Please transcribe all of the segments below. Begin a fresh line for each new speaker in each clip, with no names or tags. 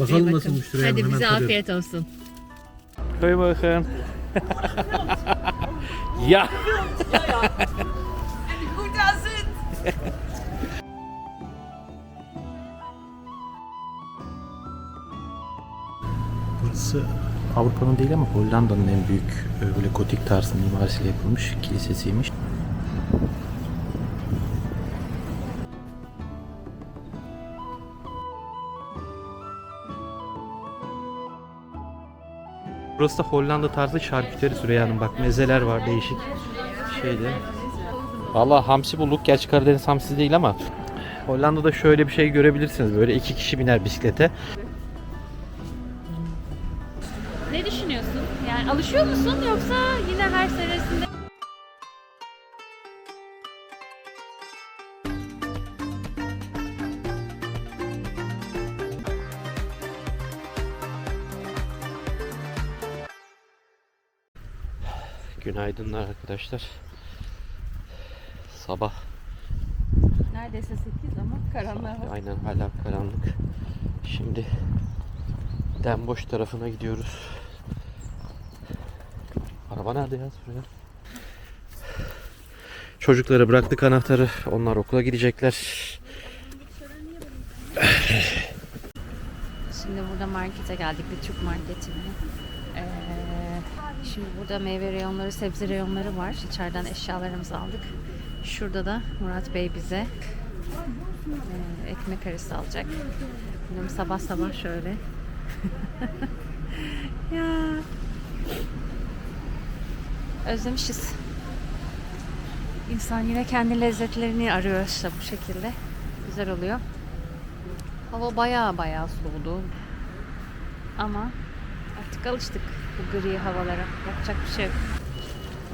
Bakalım
İyi
nasılmış Hanım,
Hadi
hemen
bize
tadıyorum.
afiyet olsun.
Koy bakın. ya. Burası Avrupa'nın değil ama Hollanda'nın en büyük e, böyle gotik tarzı mimarisiyle yapılmış kilisesiymiş. Burası da Hollanda tarzı şarküteri Süreyya Hanım. Bak mezeler var değişik şeyde. Valla hamsi bulduk. Gerçi Karadeniz hamsi değil ama Hollanda'da şöyle bir şey görebilirsiniz. Böyle iki kişi biner bisiklete.
Ne düşünüyorsun? Yani alışıyor musun yoksa yine her senesinde
Günaydınlar arkadaşlar. Sabah
neredeyse 8 ama karanlığa bak.
aynen hala karanlık. Şimdi Denboş tarafına gidiyoruz. Araba nerede ya Süreyya? Çocukları bıraktık anahtarı. Onlar okula gidecekler.
Şimdi burada markete geldik bir Türk marketine. Şimdi burada meyve reyonları, sebze reyonları var. İçeriden eşyalarımızı aldık. Şurada da Murat Bey bize e, ekmek arası alacak. Benim sabah sabah şöyle. ya. Özlemişiz. İnsan yine kendi lezzetlerini arıyor işte bu şekilde. Güzel oluyor. Hava bayağı bayağı soğudu. Ama artık alıştık bu gri havalara. Yapacak bir şey yok.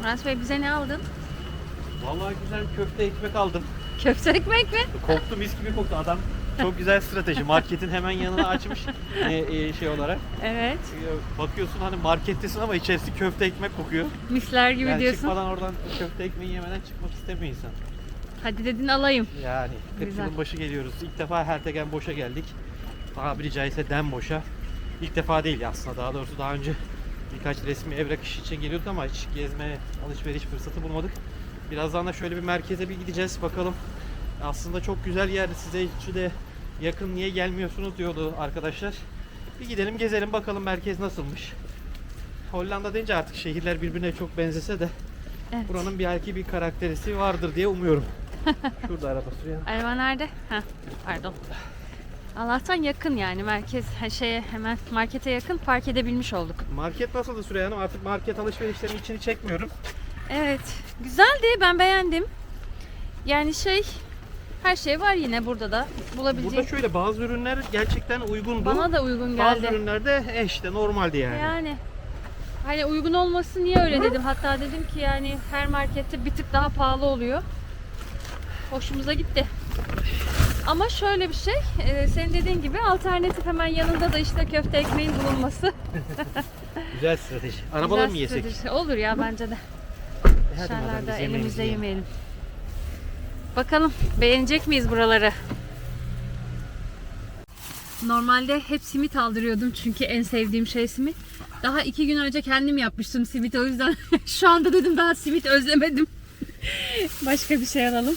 Murat Bey bize ne aldın?
Vallahi güzel bir köfte ekmek aldım.
Köfte ekmek mi?
Koktu mis gibi koktu adam. Çok güzel strateji. Marketin hemen yanına açmış e, e, şey olarak.
Evet.
E, Bakıyorsun hani markettesin ama içerisi köfte ekmek kokuyor.
Misler gibi
Yani
diyorsun.
çıkmadan oradan köfte ekmeği yemeden çıkmak istemiyor insan.
Hadi dedin alayım.
Yani 40
Güzel.
yılın başı geliyoruz. İlk defa Hertegen Boş'a geldik. Tabiri caizse Den Boş'a. İlk defa değil aslında daha doğrusu daha önce birkaç resmi evrak işi için geliyorduk ama hiç gezme, alışveriş fırsatı bulmadık. Birazdan da şöyle bir merkeze bir gideceğiz bakalım. Aslında çok güzel yer size hiç de yakın niye gelmiyorsunuz diyordu arkadaşlar. Bir gidelim gezelim bakalım merkez nasılmış. Hollanda deyince artık şehirler birbirine çok benzese de
Evet.
buranın belki bir karakterisi vardır diye umuyorum. Şurada araba sürüyor.
Araba nerede? Ha, pardon. Allah'tan yakın yani merkez her şeye hemen markete yakın park edebilmiş olduk.
Market nasıldı Süreyya Hanım? Artık market alışverişlerinin içini çekmiyorum.
Evet. Güzeldi. Ben beğendim. Yani şey her şey var yine burada da bulabileceğin.
Burada şöyle bazı ürünler gerçekten uygundu.
Bana da uygun
bazı
geldi.
ürünler de e işte normaldi yani.
Yani hani uygun olması niye öyle dedim. Hatta dedim ki yani her markette bir tık daha pahalı oluyor. Hoşumuza gitti. Ama şöyle bir şey, e, senin dediğin gibi alternatif hemen yanında da işte köfte ekmeğin bulunması.
Güzel strateji. Arabalar mı
Güzel
yesek?
strateji. Olur ya bence de.
E hadi madem
Dışarılarda
biz yemeğimizi
elimizde
yiyelim.
yemeyelim. Bakalım beğenecek miyiz buraları? Normalde hep simit aldırıyordum çünkü en sevdiğim şey simit. Daha iki gün önce kendim yapmıştım simit o yüzden şu anda dedim daha simit özlemedim. Başka bir şey alalım.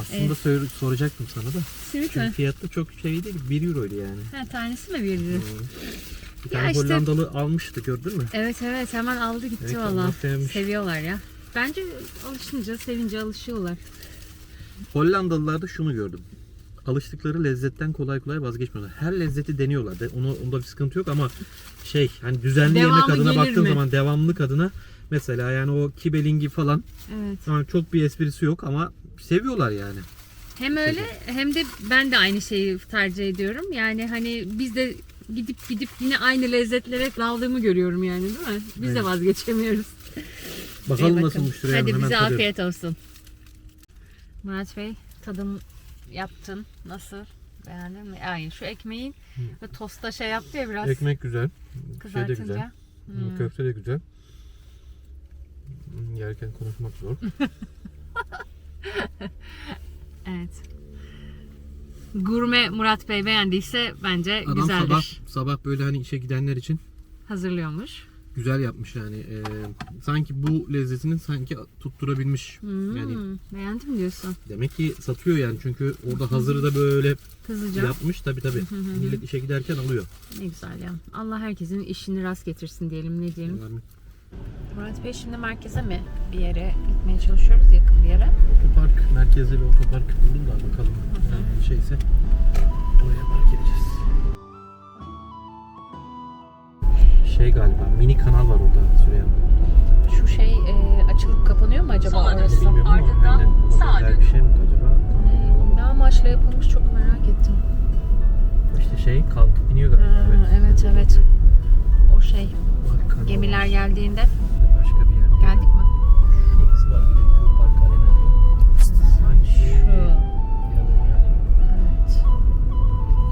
Aslında sor- soracaktım sana da.
Simit
Çünkü
mi?
fiyatı çok şey değil. 1 euroydu yani.
Ha, tanesi mi bir lira?
Bir
Ya
tane
işte-
Hollandalı almıştı gördün mü?
Evet evet hemen aldı gitti
Evet,
valla. Seviyorlar ya. Bence alışınca sevince alışıyorlar.
Hollandalılarda şunu gördüm. Alıştıkları lezzetten kolay kolay vazgeçmiyorlar. Her lezzeti deniyorlar. De, onu, onda bir sıkıntı yok ama şey hani düzenli
Devamı
yemek adına baktığın
mi?
zaman devamlılık adına mesela yani o kibelingi falan
Evet.
yani çok bir esprisi yok ama seviyorlar yani.
Hem öyle hem de ben de aynı şeyi tercih ediyorum. Yani hani biz de gidip gidip yine aynı lezzetlere daldığımı görüyorum yani değil mi? Biz de
Evet.
vazgeçemiyoruz.
Bakalım
bakın.
nasılmış Süreyya
Hadi
hemen
bize
tadıyorum.
afiyet olsun. Murat Bey tadım yaptın. Nasıl? Beğendin mi? Ay şu ekmeğin ve tosta şey yaptı ya biraz
Ekmek güzel. Şey de güzel.
kızartınca. Hmm.
Köfte de güzel. Hmm, Yerken konuşmak zor.
Evet. Gurme Murat Bey beğendiyse bence
Adam
güzeldir.
sabah sabah böyle hani işe gidenler için
Hazırlıyormuş.
güzel yapmış yani. Ee, sanki bu lezzetini sanki tutturabilmiş.
Hmm,
Yani
beğendim diyorsun.
demek ki satıyor yani çünkü orada hazırı da böyle
Hızlıca.
yapmış tabi tabi. Millet işe giderken alıyor.
Ne güzel ya. Allah herkesin işini rast getirsin diyelim ne diyelim.
Yani
Murat Bey şimdi merkeze mi bir yere gitmeye çalışıyoruz yakın bir yere?
otopark merkezde bir otopark buldum da bakalım ee, şeyse oraya park edeceğiz. Şey galiba mini kanal var orada Süreyya.
Şu şey e, açılıp kapanıyor mu acaba orası?
Bilmiyorum ama aynen benzer bir şey mi acaba?
Ne, ne amaçla yapılmış çok merak ettim.
İşte şey kalkıp iniyor galiba.
Ha, evet, evet. Şey gemiler geldiğinde
Başka bir yer.
geldik mi?
Şurası var bir de Q Park Arena diyor. Sanki
Şu.
yani
Evet.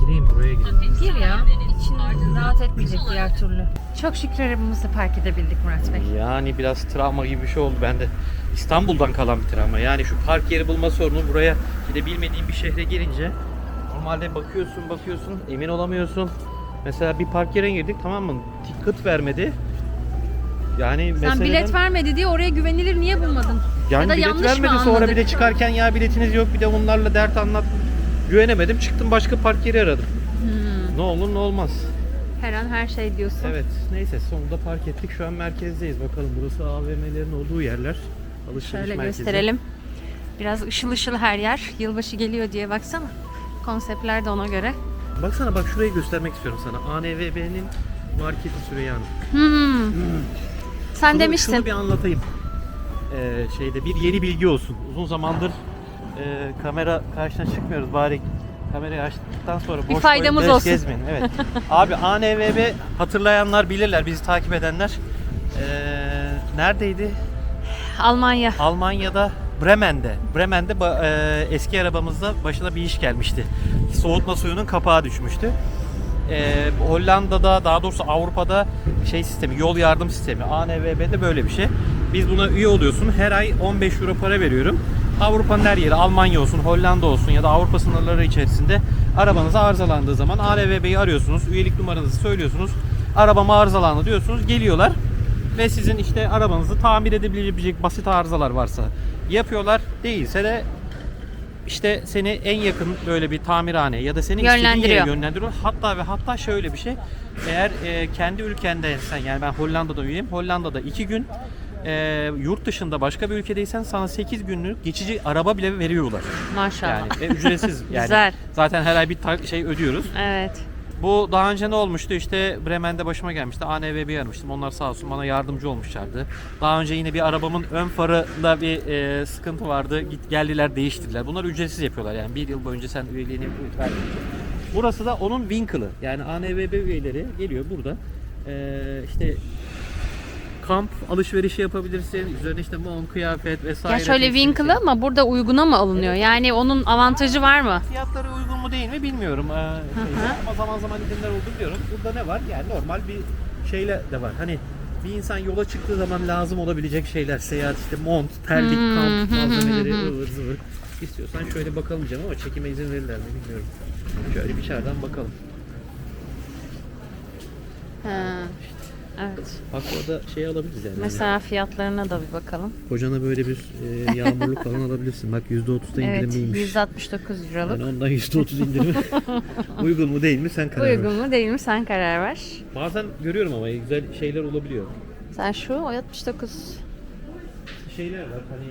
gireyim buraya gireyim.
Gir ya. İçin rahat etmeyecek diğer türlü. Çok şükür arabamızı park edebildik Murat Bey.
Yani biraz travma gibi bir şey oldu bende. İstanbul'dan kalan bir travma. Yani şu park yeri bulma sorunu buraya bir de bilmediğin bir şehre girince normalde bakıyorsun bakıyorsun emin olamıyorsun. Mesela bir park yerine girdik tamam mı? Ticket vermedi. Yani
Sen bilet vermedi diye oraya güvenilir niye bulmadın?
yani
ya da
bilet
yanlış
vermedi sonra bir de çıkarken ya biletiniz yok bir de onlarla dert anlat. Güvenemedim çıktım başka park yeri aradım.
Hmm,
Ne olur ne olmaz.
her an her şey diyorsun.
Evet neyse sonunda park ettik şu an merkezdeyiz bakalım burası AVM'lerin olduğu yerler. Alışveriş
Şöyle
merkezi.
gösterelim. Biraz ışıl ışıl her yer. Yılbaşı geliyor diye baksana. Konseptler de ona göre.
Baksana bak şurayı göstermek istiyorum sana. ANVB'nin marketi Süreyya Hanım.
Hmm. Sen
Şunu-
demiştin.
Şunu bir anlatayım. Ee, şeyde bir yeni bilgi olsun. Uzun zamandır e, kamera karşısına çıkmıyoruz. Bari kamerayı açtıktan sonra boş
faydamız
boş
olsun.
gezmeyin. Evet. Abi ANVB hatırlayanlar bilirler. Bizi takip edenler. Ee, neredeydi?
Almanya.
Almanya'da Bremen'de. Bremen'de e, eski arabamızda başına bir iş gelmişti. Soğutma suyunun kapağı düşmüştü. E, Hollanda'da daha doğrusu Avrupa'da şey sistemi, yol yardım sistemi. ANVB'de böyle bir şey. Biz buna üye oluyorsun. Her ay 15 euro para veriyorum. Avrupa'nın her yeri, Almanya olsun, Hollanda olsun ya da Avrupa sınırları içerisinde arabanız arızalandığı zaman ANVB'yi arıyorsunuz. Üyelik numaranızı söylüyorsunuz. Arabam arızalandı diyorsunuz. Geliyorlar ve sizin işte arabanızı tamir edebilecek basit arızalar varsa yapıyorlar. Değilse de işte seni en yakın böyle bir tamirhane ya da seni istediğin yere
Yönlendiriyor.
Hatta ve hatta şöyle bir şey. Eğer e, kendi ülkendeysen yani ben Hollanda'da üyeyim. Hollanda'da 2 gün e, yurt dışında başka bir ülkedeysen sana 8 günlük geçici araba bile veriyorlar.
Maşallah.
Yani ve ücretsiz. Yani
Güzel.
Zaten her ay bir şey ödüyoruz.
Evet.
Bu daha önce ne olmuştu? İşte Bremen'de başıma gelmişti. ANVB'yi aramıştım. Onlar sağ olsun bana yardımcı olmuşlardı. Daha önce yine bir arabamın ön farında bir e, sıkıntı vardı. Git geldiler değiştirdiler. Bunlar ücretsiz yapıyorlar yani. Bir yıl boyunca sen üyeliğini verdiğin Burası da onun Winkle'ı. Yani ANVB üyeleri geliyor burada. E, işte kamp alışverişi yapabilirsin. Üzerine işte mont, kıyafet vesaire.
Ya şöyle Winkle'ı ama burada uyguna mı alınıyor? Yani onun avantajı var mı?
Fiyatları uygun mu değil mi bilmiyorum. Ee, şeyde. Ama zaman zaman indirimler oldu biliyorum. Burada ne var? Yani normal bir şeyle de var. Hani bir insan yola çıktığı zaman lazım olabilecek şeyler. Seyahat işte mont, terlik, kamp malzemeleri, ıvır zıvır. İstiyorsan şöyle bakalım canım ama çekime izin verirler mi bilmiyorum. Şöyle bir içeriden bakalım.
Ha. Evet.
Bak orada şey alabiliriz yani.
Mesela fiyatlarına da bir bakalım.
Kocana böyle bir e, yağmurluk falan alabilirsin. Bak %30'da
Evet,
indirimliymiş.
169 liralık.
Yani ondan %30 indirimi. uygun mu değil mi sen karar ver.
Uygun mu değil mi sen karar ver.
Bazen görüyorum ama güzel şeyler olabiliyor.
Sen şu o 69.
şeyler var hani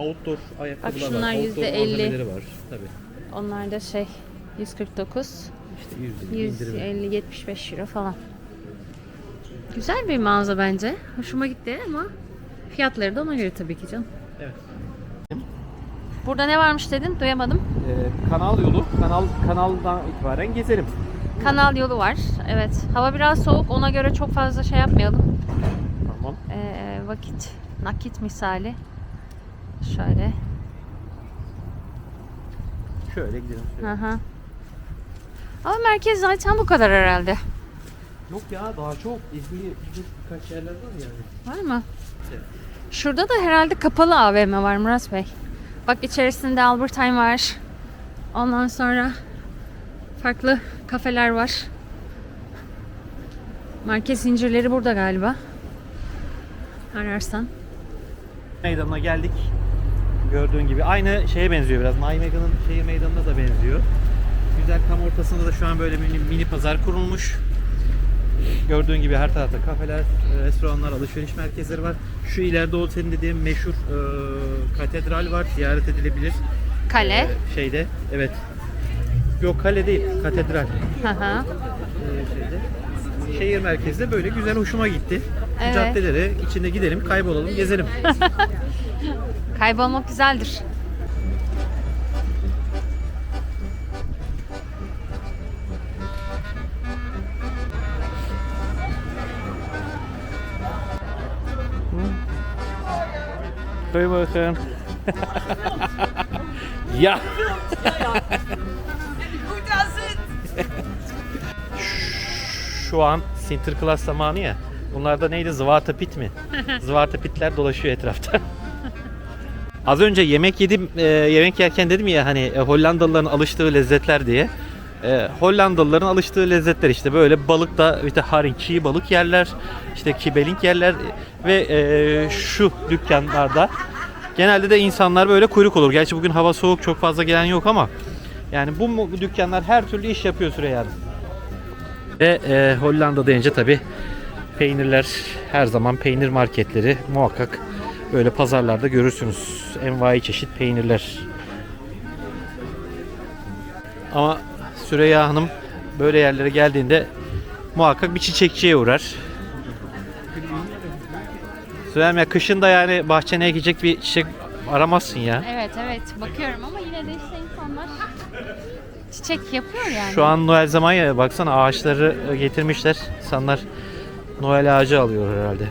e, outdoor ayakkabılar
Bak şunlar
var. outdoor
%50.
malzemeleri var. Tabii.
Onlar da şey 149.
İşte 100 lira indirimi.
150 75 euro falan. Güzel bir mağaza bence. Hoşuma gitti ama fiyatları da ona göre tabii ki canım.
Evet.
Burada ne varmış dedin? Duyamadım.
Ee, kanal yolu, kanal kanaldan itibaren gezerim.
Kanal yolu var. Evet. Hava biraz soğuk. Ona göre çok fazla şey yapmayalım.
Tamam.
Ee, vakit nakit misali. Şöyle.
Şöyle gidelim. şöyle.
Hı hı. Ama merkez zaten bu kadar herhalde.
Yok ya daha çok. İzmir birkaç yerler var yani.
Var mı?
Evet.
Şurada da herhalde kapalı AVM var Murat Bey. Bak içerisinde Albert Heijn var. Ondan sonra farklı kafeler var. Market zincirleri burada galiba. Ararsan.
Meydanına geldik. Gördüğün gibi aynı şeye benziyor biraz. Nijmegen'in şehir meydanına da benziyor. Güzel tam ortasında da şu an böyle mini, mini pazar kurulmuş. Gördüğün gibi her tarafta kafeler, e, restoranlar, alışveriş merkezleri var. Şu ileride o senin dediğin meşhur e, katedral var. Ziyaret edilebilir.
Kale.
E, şeyde. Evet. Yok kale değil. Katedral.
Hı hı.
e, şeyde. Şehir merkezde böyle güzel hoşuma gitti.
Evet.
Caddelere içinde gidelim, kaybolalım, gezelim.
Kaybolmak güzeldir.
Goedemorgen. ja. Şu an Sinterklaas zamanı ya. Bunlarda neydi? Zıvarta pit mi? Zıvarta pitler dolaşıyor etrafta. Az önce yemek yedim, e, yemek yerken dedim ya hani e, Hollandalıların alıştığı lezzetler diye. E, Hollandalıların alıştığı lezzetler işte böyle balıkta işte haring, çiğ balık yerler, işte kibeling yerler ve e, şu dükkanlarda genelde de insanlar böyle kuyruk olur. Gerçi bugün hava soğuk çok fazla gelen yok ama yani bu, bu dükkanlar her türlü iş yapıyor Süreyya Hanım. Ve e, Hollanda deyince tabi peynirler her zaman peynir marketleri muhakkak böyle pazarlarda görürsünüz. Envai çeşit peynirler. Ama Süreyya Hanım böyle yerlere geldiğinde muhakkak bir çiçekçiye uğrar. Süreyya ya kışın da yani bahçene ekecek bir çiçek aramazsın ya.
Evet evet bakıyorum ama yine de işte insanlar çiçek yapıyor yani.
Şu an Noel zamanı ya baksana ağaçları getirmişler. İnsanlar Noel ağacı alıyor herhalde.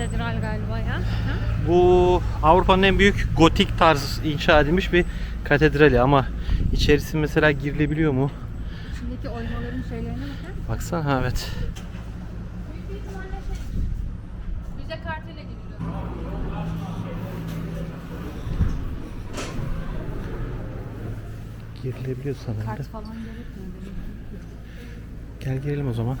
Katedral galiba ya. Ha?
Bu Avrupa'nın en büyük gotik tarz inşa edilmiş bir katedrali ama içerisi mesela girilebiliyor mu?
İçindeki oymaların şeylerine bakar
Baksana ha, evet.
Müze kartıyla giriliyor.
Girilebiliyor sanırım. da.
Kart falan gerekmiyor.
Gel girelim o zaman.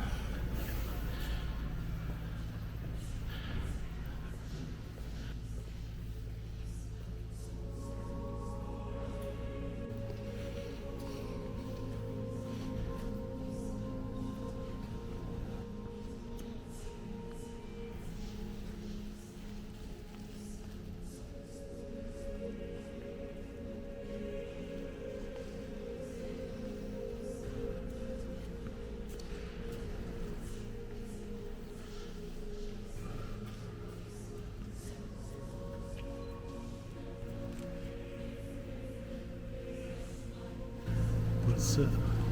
Burası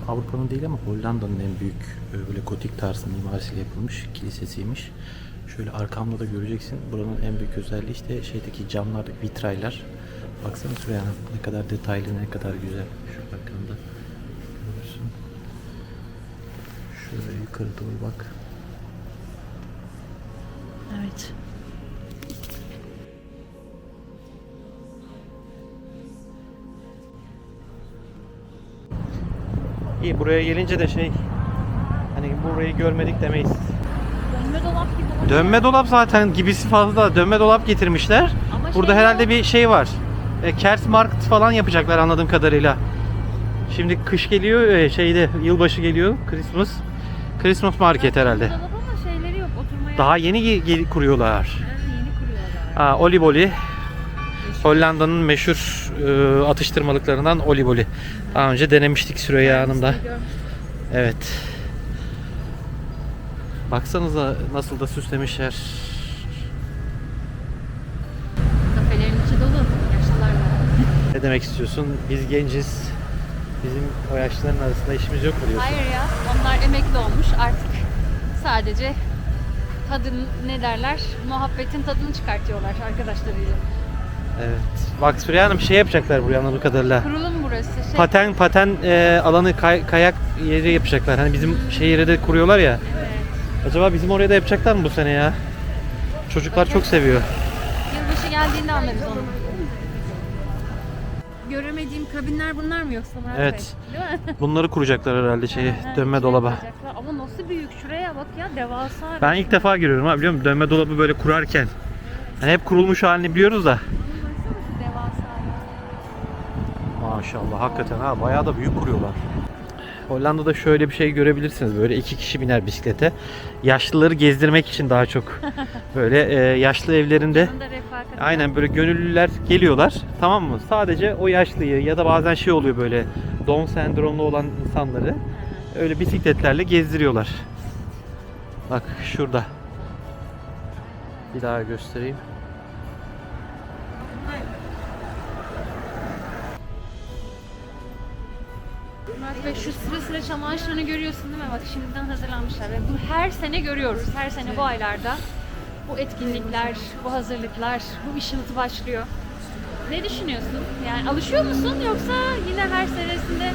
Avrupa'nın değil ama Hollanda'nın en büyük e, böyle gotik tarzı mimarisiyle yapılmış kilisesiymiş. Şöyle arkamda da göreceksin. Buranın en büyük özelliği işte şeydeki camlar, vitraylar. Baksana şuraya ne kadar detaylı, ne kadar güzel. Şu arkamda görürsün. Şöyle yukarı doğru bak. İyi buraya gelince de şey hani burayı görmedik demeyiz.
Dönme dolap gibi.
Dönme dolap zaten gibisi fazla. Dönme dolap getirmişler.
Ama
Burada
şey
herhalde
yok.
bir şey var. E, Kersmarkt falan yapacaklar anladığım kadarıyla. Şimdi kış geliyor, e, şeyde yılbaşı geliyor, Christmas. Christmas market herhalde.
Dönme dolap ama şeyleri yok oturmaya.
Daha yeni ge- kuruyorlar.
Ha, yeni kuruyorlar.
Ha, Oliboli. Hollanda'nın meşhur e, atıştırmalıklarından Oliboli. Daha önce denemiştik Süreyya Hanım'da. Evet. Baksanıza nasıl da süslemişler.
Kafelerin içi dolu. Yaşlılarla.
Ne demek istiyorsun? Biz genciz. Bizim o yaşlıların arasında işimiz yok mu diyorsun?
Hayır ya. Onlar emekli olmuş artık. Sadece tadın ne derler? Muhabbetin tadını çıkartıyorlar arkadaşlarıyla.
Evet. Süreyya Hanım şey yapacaklar buraya anladığım kadarıyla.
Kurulum burası. Şey,
Paten paten e, alanı kay- kayak yeri yapacaklar. Hani bizim şehire de kuruyorlar ya.
Evet.
Acaba bizim oraya da yapacaklar mı bu sene ya? Çocuklar çok seviyor.
Yılbaşı geldiğinde anlarız onu. Göremediğim kabinler bunlar mı yoksa Murat
Evet.
Bey? Değil mi?
Bunları kuracaklar herhalde şeyi,
Ha,
dönme
şey
dolaba.
yapacaklar. Ama nasıl büyük şuraya bak ya devasa.
Ben ilk defa görüyorum ha biliyor musun? Dönme dolabı böyle kurarken. Hani hep kurulmuş halini biliyoruz da. Maşallah hakikaten ha bayağı da büyük kuruyorlar. Hollanda'da şöyle bir şey görebilirsiniz. Böyle iki kişi biner bisiklete. Yaşlıları gezdirmek için daha çok. Böyle e, yaşlı evlerinde aynen böyle gönüllüler geliyorlar. Tamam mı? Sadece o yaşlıyı ya da bazen şey oluyor böyle Down sendromlu olan insanları öyle bisikletlerle gezdiriyorlar. Bak şurada. Bir daha göstereyim.
Bey şu sıra sıra çam ağaçlarını görüyorsun değil mi? Bak şimdiden hazırlanmışlar. Ve bu her sene görüyoruz. Her sene bu aylarda. Bu etkinlikler, bu hazırlıklar, bu ışıltı başlıyor. Ne düşünüyorsun? Yani alışıyor musun yoksa yine her senesinde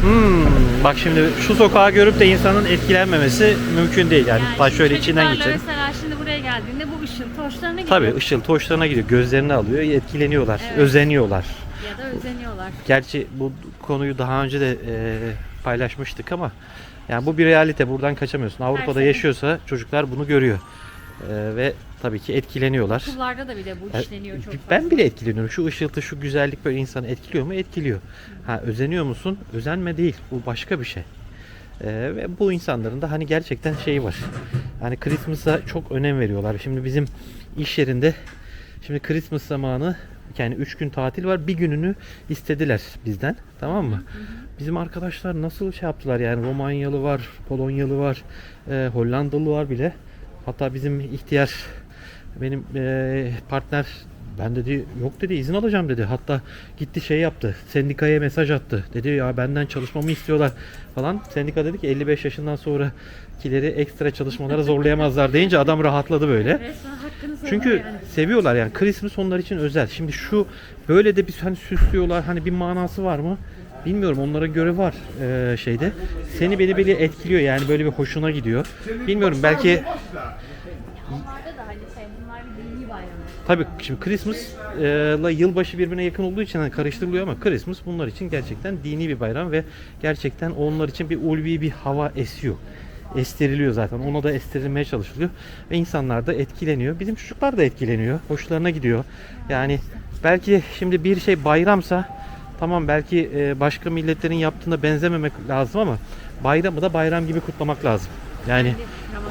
Hmm, bak şimdi şu sokağı görüp de insanın etkilenmemesi mümkün değil. Yani, yani şöyle içinden geçelim.
mesela şimdi buraya geldiğinde bu ışıltı hoşlarına gidiyor.
Tabii ışıltı hoşlarına gidiyor. Gözlerini alıyor, etkileniyorlar,
Evet.
özeniyorlar.
Ya da özeniyorlar.
Gerçi bu konuyu daha önce de e, paylaşmıştık ama yani bu bir realite. Buradan kaçamıyorsun. Avrupa'da
sene.
yaşıyorsa çocuklar bunu görüyor. E, ve tabii ki etkileniyorlar.
Okullarda da bile bu
Ya,
işleniyor çok fazla.
Ben bile etkileniyorum. Şu ışıltı, şu güzellik böyle insanı etkiliyor mu? Etkiliyor. Ha özeniyor musun? Özenme değil. Bu başka bir şey. Ee, ve bu insanların da hani gerçekten şeyi var. Hani Christmas'a çok önem veriyorlar. Şimdi bizim iş yerinde şimdi Christmas zamanı yani 3 gün tatil var. Bir gününü istediler bizden. Tamam mı? Bizim arkadaşlar nasıl şey yaptılar yani Romanyalı var, Polonyalı var, e, Hollandalı var bile. Hatta bizim ihtiyar benim e, partner ben dedi yok dedi izin alacağım dedi. Hatta gitti şey yaptı. Sendikaya mesaj attı. Dedi ya benden çalışmamı istiyorlar falan. Sendika dedi ki 55 yaşından sonrakileri ekstra çalışmalara zorlayamazlar deyince adam rahatladı böyle. Çünkü seviyorlar yani Christmas onlar için özel. Şimdi şu böyle de bir hani süslüyorlar hani bir manası var mı? Bilmiyorum onlara göre var eee, şeyde. Seni beni beni etkiliyor yani böyle bir hoşuna gidiyor. Bilmiyorum belki Tabii şimdi Christmas ile yılbaşı birbirine yakın olduğu için hani karıştırılıyor ama Christmas bunlar için gerçekten dini bir bayram ve gerçekten onlar için bir ulvi bir hava esiyor. Estiriliyor zaten. Ona da estirilmeye çalışılıyor. Ve insanlar da etkileniyor. Bizim çocuklar da etkileniyor. Hoşlarına gidiyor. Yani belki şimdi bir şey bayramsa tamam belki e, başka milletlerin yaptığına benzememek lazım ama bayramı da bayram gibi kutlamak lazım. Yani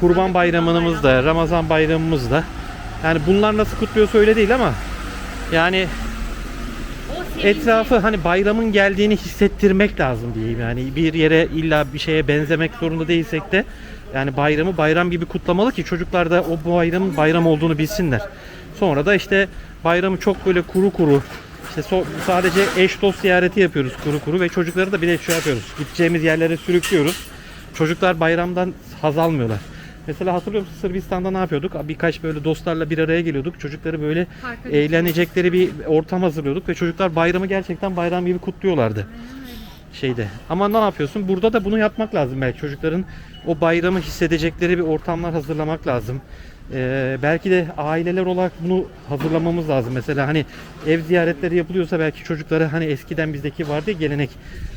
Kurban
Kurban
bayramımız da, Ramazan bayramımız da. Yani bunlar nasıl kutluyorsa öyle değil ama yani etrafı hani bayramın geldiğini hissettirmek lazım diyeyim. Yani bir yere illa bir şeye benzemek zorunda değilsek de yani bayramı bayram gibi kutlamalı ki çocuklar da o bayramın bayram olduğunu bilsinler. Sonra da işte bayramı çok böyle kuru kuru işte so- sadece eş dost ziyareti yapıyoruz kuru kuru ve çocukları da bir de şey yapıyoruz. Gideceğimiz yerlere sürüklüyoruz. Çocuklar bayramdan haz almıyorlar. Mesela hatırlıyor musun Sırbistan'da ne yapıyorduk? Birkaç böyle dostlarla bir araya geliyorduk. Çocukları böyle
Parka
eğlenecekleri bir ortam hazırlıyorduk ve çocuklar bayramı gerçekten bayram gibi kutluyorlardı. Şeyde. Ama ne yapıyorsun? Burada da bunu yapmak lazım belki. Çocukların o bayramı hissedecekleri bir ortamlar hazırlamak lazım. Ee, belki de aileler olarak bunu hazırlamamız lazım. Mesela hani ev ziyaretleri yapılıyorsa belki çocuklara hani eskiden bizdeki vardı ya gelenek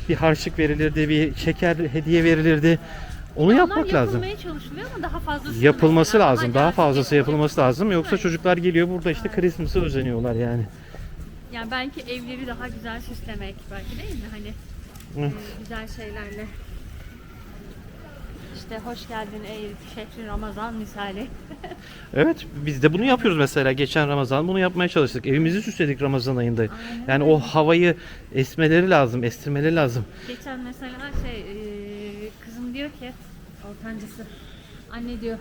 bir harçlık verilirdi, bir şeker hediye verilirdi. Onu
Onlar
yapmak lazım.
Yapılmaya çalışılıyor ama daha fazlası
Yapılması lazım.
Ama
Daha fazlası yapılması lazım. Yoksa
Evet.
çocuklar geliyor burada işte Christmas'ı özeniyorlar yani.
Yani belki evleri daha güzel süslemek belki değil mi? Hani
Evet.
e, güzel şeylerle. işte hoş geldin ey şehri Ramazan misali.
Evet biz de bunu yapıyoruz mesela. Geçen Ramazan bunu yapmaya çalıştık. Evimizi süsledik Ramazan ayında. Yani o havayı esmeleri lazım, estirmeleri lazım.
Geçen mesela şey e, diyor ki ortancısı anne diyor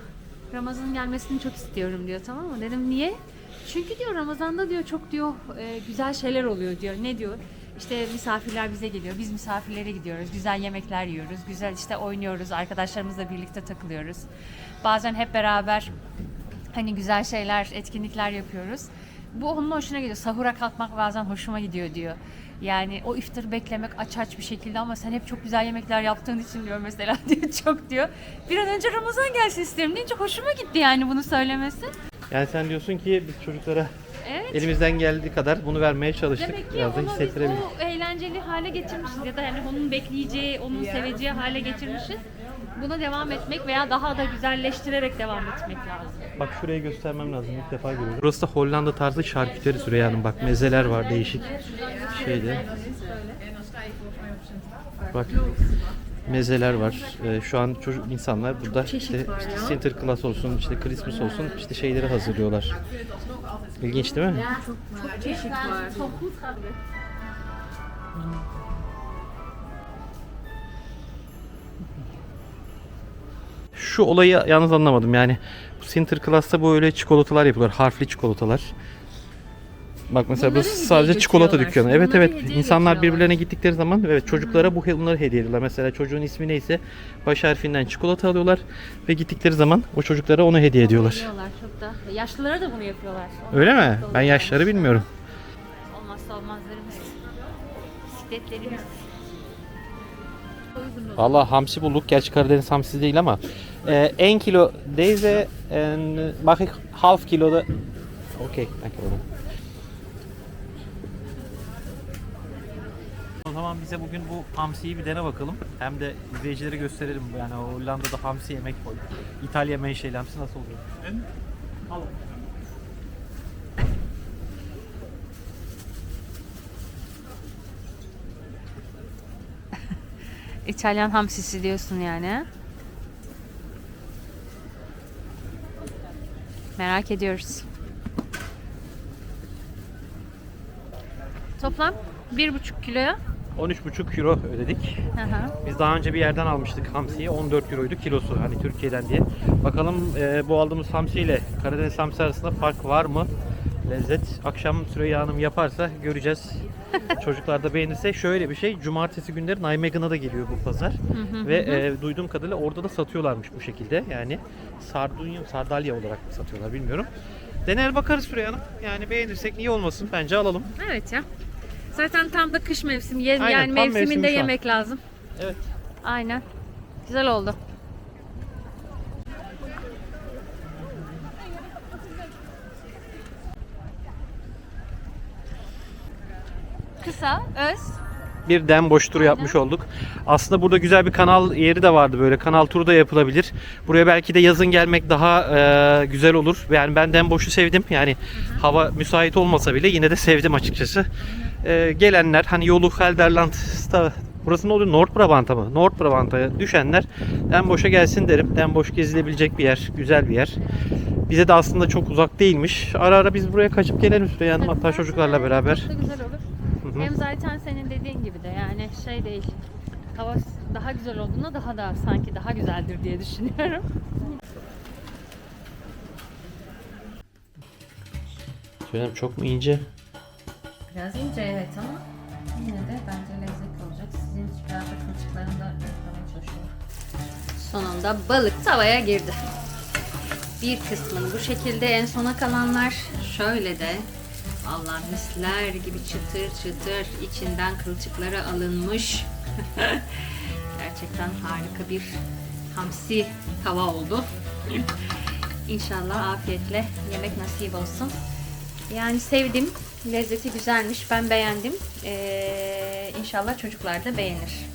Ramazan'ın gelmesini çok istiyorum diyor tamam mı? Dedim niye? Çünkü diyor Ramazan'da diyor çok diyor e, güzel şeyler oluyor diyor. Ne diyor? İşte misafirler bize geliyor. Biz misafirlere gidiyoruz. Güzel yemekler yiyoruz. Güzel işte oynuyoruz. Arkadaşlarımızla birlikte takılıyoruz. Bazen hep beraber hani güzel şeyler, etkinlikler yapıyoruz. Bu onun hoşuna gidiyor. Sahura kalkmak bazen hoşuma gidiyor diyor. Yani o iftar beklemek aç aç bir şekilde ama sen hep çok güzel yemekler yaptığın için diyor mesela diyor çok diyor. Bir an önce Ramazan gelsin isterim deyince hoşuma gitti yani bunu söylemesi.
Yani sen diyorsun ki biz çocuklara
Evet.
elimizden geldiği kadar bunu vermeye çalıştık.
Demek ki
Biraz da
onu biz
hissettirebildik.
o eğlenceli hale getirmişiz ya da yani onun bekleyeceği, onun seveceği hale getirmişiz. Buna devam etmek veya daha da güzelleştirerek devam etmek lazım.
Bak şurayı göstermem lazım. İlk defa görüyorum. Burası da Hollanda tarzı şarküteri Süreyya Hanım. Bak mezeler var değişik şeyde. Bak mezeler var. Ee, şu an çocuk insanlar burada işte, işte
ya.
Sinterklaas olsun, işte Christmas olsun, işte şeyleri hazırlıyorlar. İlginç değil mi?
Çeşit var.
Şu olayı yalnız anlamadım yani. Bu Sinterklaas'ta böyle çikolatalar yapıyorlar. Harfli çikolatalar. Bak mesela
Bunları
bu
hediye
sadece çikolata dükkanı. Evet
Bunları
evet. İnsanlar birbirlerine gittikleri zaman evet çocuklara bu bunları hediye ediyorlar. Mesela çocuğun ismi neyse baş harfinden çikolata alıyorlar ve gittikleri zaman o çocuklara onu hediye ediyorlar.
Yapıyorlar çok da. Yaşlılara da bunu yapıyorlar.
Öyle mi? Ben yaşları bilmiyorum.
Olmazsa olmazlarımız. Bisikletlerimiz.
Valla hamsi bulduk. Gerçi Karadeniz hamsi değil ama. Ee, en kilo deze en mag ik half kilo da... Okey, dankjewel. O zaman bize bugün bu hamsiyi bir dene bakalım. Hem de izleyicilere gösterelim. Yani Hollanda'da hamsi yemek var. İtalya menşeli hamsi nasıl oluyor? Al.
İtalyan hamsisi diyorsun yani. Merak ediyoruz. Toplam 1,5 kiloya.
13,5 euro ödedik.
Hı.
Biz daha önce bir yerden almıştık hamsiyi. 14 euroydu kilosu hani Türkiye'den diye. Bakalım e, bu aldığımız hamsi ile Karadeniz hamsi arasında fark var mı? Lezzet. Akşam Süreyya Hanım yaparsa göreceğiz. Çocuklar da beğenirse şöyle bir şey. Cumartesi günleri Nijmegen'a da geliyor bu pazar. Ve e, duyduğum kadarıyla orada da satıyorlarmış bu şekilde. Yani sardunya, sardalya olarak satıyorlar bilmiyorum. Dener bakarız Süreyya Hanım. Yani beğenirsek niye olmasın? Bence alalım.
Evet ya. Zaten tam da kış mevsimi. Ye-
Aynen,
yani
tam
mevsiminde
mevsimi şu an.
yemek lazım.
Evet.
Aynen. Güzel oldu. Kısa, öz.
bir dem boş turu yapmış olduk. Aslında burada güzel bir kanal yeri de vardı böyle. Kanal turu da yapılabilir. Buraya belki de yazın gelmek daha e, güzel olur. Yani ben dem boşu sevdim. Yani hava müsait olmasa bile yine de sevdim açıkçası. E, gelenler hani yolu Helderland Burası ne oluyor? North Brabant'a mı? North Brabant'a düşenler Den Boş'a gelsin derim. Den Boş gezilebilecek bir yer. Güzel bir yer. Bize de aslında çok uzak değilmiş. Ara ara biz buraya kaçıp gelelim Süreyya Hanım. Hatta çocuklarla beraber.
Güzel olur.
Hı.
Hem zaten senin dediğin gibi de yani şey değil. Hava daha güzel olduğunda daha da sanki daha güzeldir diye düşünüyorum.
Hanım çok mu ince?
Biraz ince evet ama yine de bence lezzetli olacak. Sizin biraz da kılçıklarını da yapmaya çalışıyorum. Sonunda balık tavaya girdi. Bir kısmını bu şekilde en sona kalanlar şöyle de Allah misler gibi çıtır çıtır içinden kılçıkları alınmış. Gerçekten harika bir hamsi tava oldu. İnşallah afiyetle yemek nasip olsun. Yani sevdim. Lezzeti güzelmiş. Ben beğendim. Ee, inşallah çocuklar da beğenir.